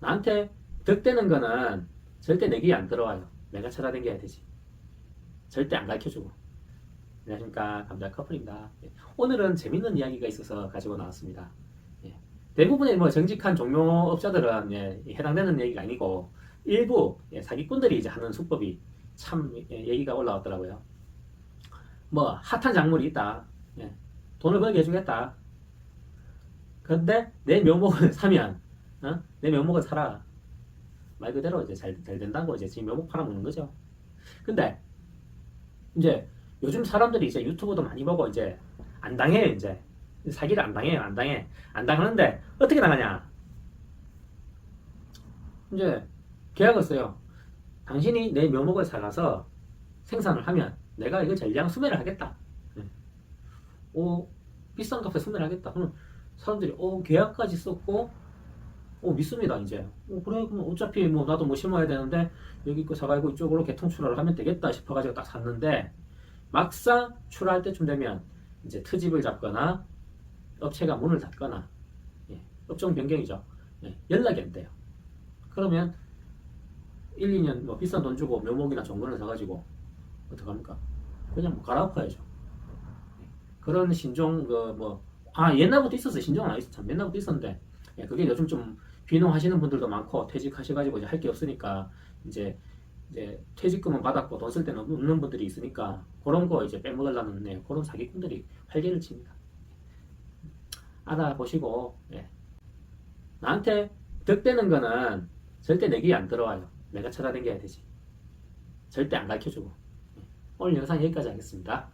나한테 득되는 거는 절대 내 귀에 안 들어와요. 내가 찾아다녀야 되지. 절대 안 가르쳐주고. 안녕하십니까. 감자 커플입니다. 예. 오늘은 재밌는 이야기가 있어서 가지고 나왔습니다. 예. 대부분의 뭐 정직한 종묘업자들은 예, 해당되는 얘기가 아니고 일부 예, 사기꾼들이 이제 하는 수법이 참 예, 얘기가 올라왔더라고요. 뭐 핫한 작물이 있다. 예. 돈을 벌게 해주겠다. 근데 내 묘목을 사면 어? 내 묘목을 사라. 말 그대로 이제 잘, 잘 된다고 이제 지금 묘목 팔아먹는 거죠. 근데 이제 요즘 사람들이 이제 유튜브도 많이 보고 이제 안 당해요 이제 사기를 안 당해요 안 당해 안 당하는데 어떻게 당하냐 이제 계약을 써요 당신이 내 묘목을 사가서 생산을 하면 내가 이거 전량 수매를 하겠다 네. 오 비싼 값에 수매를 하겠다 그럼 사람들이 오 계약까지 썼고 오 믿습니다 이제 오 그래 그럼 어차피 뭐 나도 뭐 심어야 되는데 여기 거 사가지고 이쪽으로 개통 출하를 하면 되겠다 싶어가지고 딱 샀는데 막상 출하할 때쯤 되면 이제 트집을 잡거나 업체가 문을 닫거나 예, 업종 변경이죠. 예, 연락이 안 돼요. 그러면 1, 2년 뭐 비싼 돈 주고 묘목이나 정근을 사가지고 어떡합니까? 그냥 뭐 갈아엎어야죠. 예, 그런 신종 그 뭐 아 옛날부터 있었어요. 신종은 안 있었 참 옛날부터 있었는데 예, 그게 요즘 좀 비농하시는 분들도 많고 퇴직하셔가지고 이제 할 게 없으니까 이제 이제 퇴직금은 받았고 돈 쓸 때는 없는 분들이 있으니까 그런 거 이제 빼먹으려는 네, 그런 사기꾼들이 활개를 칩니다. 알아보시고 예. 나한테 득되는 거는 절대 내 귀에 안 들어와요. 내가 찾아다녀야 되지. 절대 안 가르쳐주고 예. 오늘 영상 여기까지 하겠습니다.